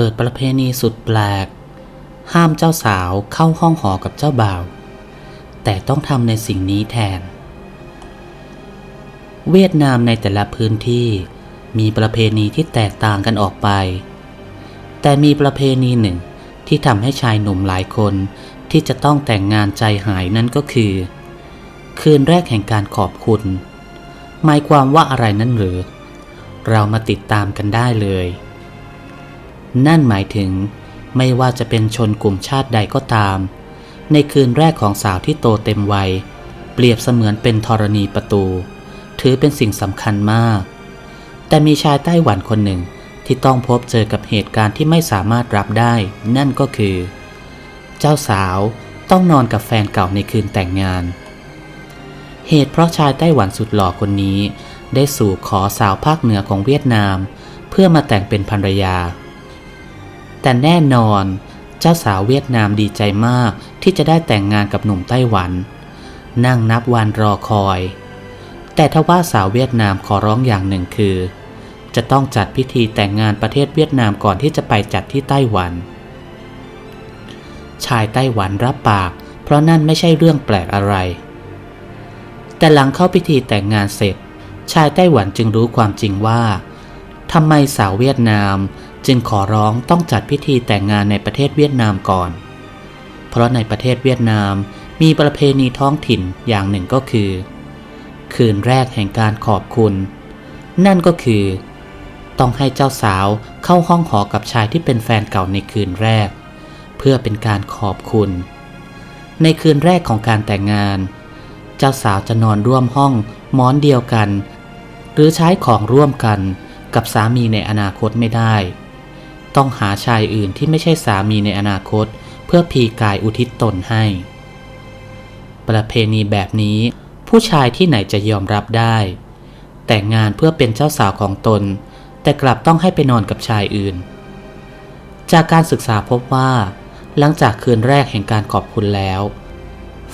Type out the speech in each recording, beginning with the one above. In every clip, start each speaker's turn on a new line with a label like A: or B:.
A: เปิดประเพณีสุดแปลก ห้ามเจ้าสาวเข้าห้องหอกับเจ้าบ่าว แต่ต้องทำในสิ่งนี้แทน เวียดนามในแต่ละพื้นที่มีประเพณีที่แตกต่างกันออกไป แต่มีประเพณีหนึ่งที่ทำให้ชายหนุ่มหลายคนที่จะต้องแต่งงานใจหายนั่นก็คือ คืนแรกแห่งการขอบคุณ หมายความว่าอะไรนั่นหรือ เรามาติดตามกันได้เลย นั่นหมายถึง ไม่ว่าจะเป็นชนกลุ่มชาติใดก็ตาม ในคืนแรกของสาวที่โตเต็มวัย เปรียบเสมือนเป็นธรณีประตู ถือเป็นสิ่งสำคัญมาก แต่มีชายไต้หวันคนหนึ่งที่ต้องพบเจอกับเหตุการณ์ที่ไม่สามารถรับได้ นั่นก็คือ เจ้าสาวต้องนอนกับแฟนเก่าในคืนแต่งงาน เหตุเพราะชายไต้หวันสุดหล่อคนนี้ ได้สู่ขอสาวภาคเหนือของเวียดนาม เพื่อมาแต่งเป็นภรรยา แต่แน่นอนเจ้าสาวเวียดนามดีใจมากที่จะได้แต่งงานกับหนุ่มไต้หวัน นั่งนับวันรอคอย แต่ทว่าสาวเวียดนามขอร้องอย่างหนึ่งคือ จะต้องจัดพิธีแต่งงานประเทศเวียดนามก่อนที่จะไปจัดที่ไต้หวัน ชายไต้หวันรับปาก เพราะนั่นไม่ใช่เรื่องแปลกอะไร แต่หลังเข้าพิธีแต่งงานเสร็จ ชายไต้หวันจึงรู้ความจริงว่าทำไมสาวเวียดนาม จึงขอร้องต้องจัดพิธีแต่งงานในประเทศเวียดนามก่อน เพราะในประเทศเวียดนามมีประเพณีท้องถิ่นอย่างหนึ่งก็คือ คืนแรกแห่งการขอบคุณ นั่นก็คือ ต้องให้เจ้าสาวเข้าห้องหอกับชายที่เป็นแฟนเก่าในคืนแรก เพื่อเป็นการขอบคุณ ในคืนแรกของการแต่งงาน เจ้าสาวจะนอนร่วมห้องหมอนเดียวกัน หรือใช้ของร่วมกันกับสามีในอนาคตไม่ได้ ต้องหาชายอื่นที่ไม่ใช่สามีในอนาคต เพื่อพีกายอุทิศตนให้ ประเพณีแบบนี้ ผู้ชายที่ไหนจะยอมรับได้ แต่งงานเพื่อเป็นเจ้าสาวของตน แต่กลับต้องให้ไปนอนกับชายอื่น จากการศึกษาพบว่า หลังจากคืนแรกแห่งการขอบคุณแล้ว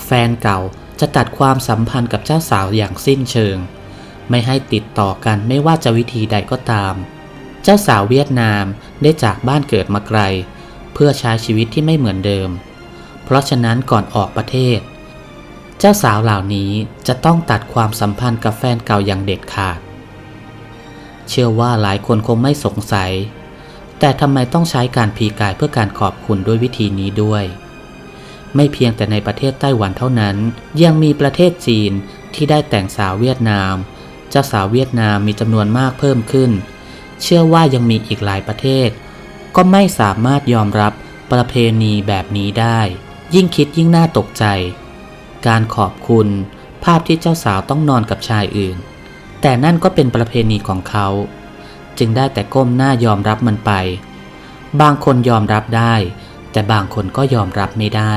A: แฟนเก่าจะตัดความสัมพันธ์กับเจ้าสาวอย่างสิ้นเชิง ไม่ให้ติดต่อกันไม่ว่าจะวิธีใดก็ตาม เจ้าสาวเวียดนามได้จากบ้านเกิดมาไกล เพื่อใช้ชีวิตที่ไม่เหมือนเดิม เพราะฉะนั้นก่อนออกประเทศ เจ้าสาวเหล่านี้จะต้องตัดความสัมพันธ์กับแฟนเก่าอย่างเด็ดขาด เชื่อว่าหลายคนคงไม่สงสัย แต่ทำไมต้องใช้การพีกายเพื่อการขอบคุณด้วยวิธีนี้ด้วย ไม่เพียงแต่ในประเทศไต้หวันเท่านั้น ยังมีประเทศจีนที่ได้แต่งสาวเวียดนาม เจ้าสาวเวียดนามมีจำนวนมากเพิ่มขึ้น เชื่อว่ายังมีอีกหลายประเทศ ก็ไม่สามารถยอมรับประเพณีแบบนี้ได้ ยิ่งคิดยิ่งน่าตกใจ การขอบคุณภาพที่เจ้าสาวต้องนอนกับชายอื่น แต่นั่นก็เป็นประเพณีของเขา จึงได้แต่ก้มหน้ายอมรับมันไป บางคนยอมรับได้ แต่บางคนก็ยอมรับไม่ได้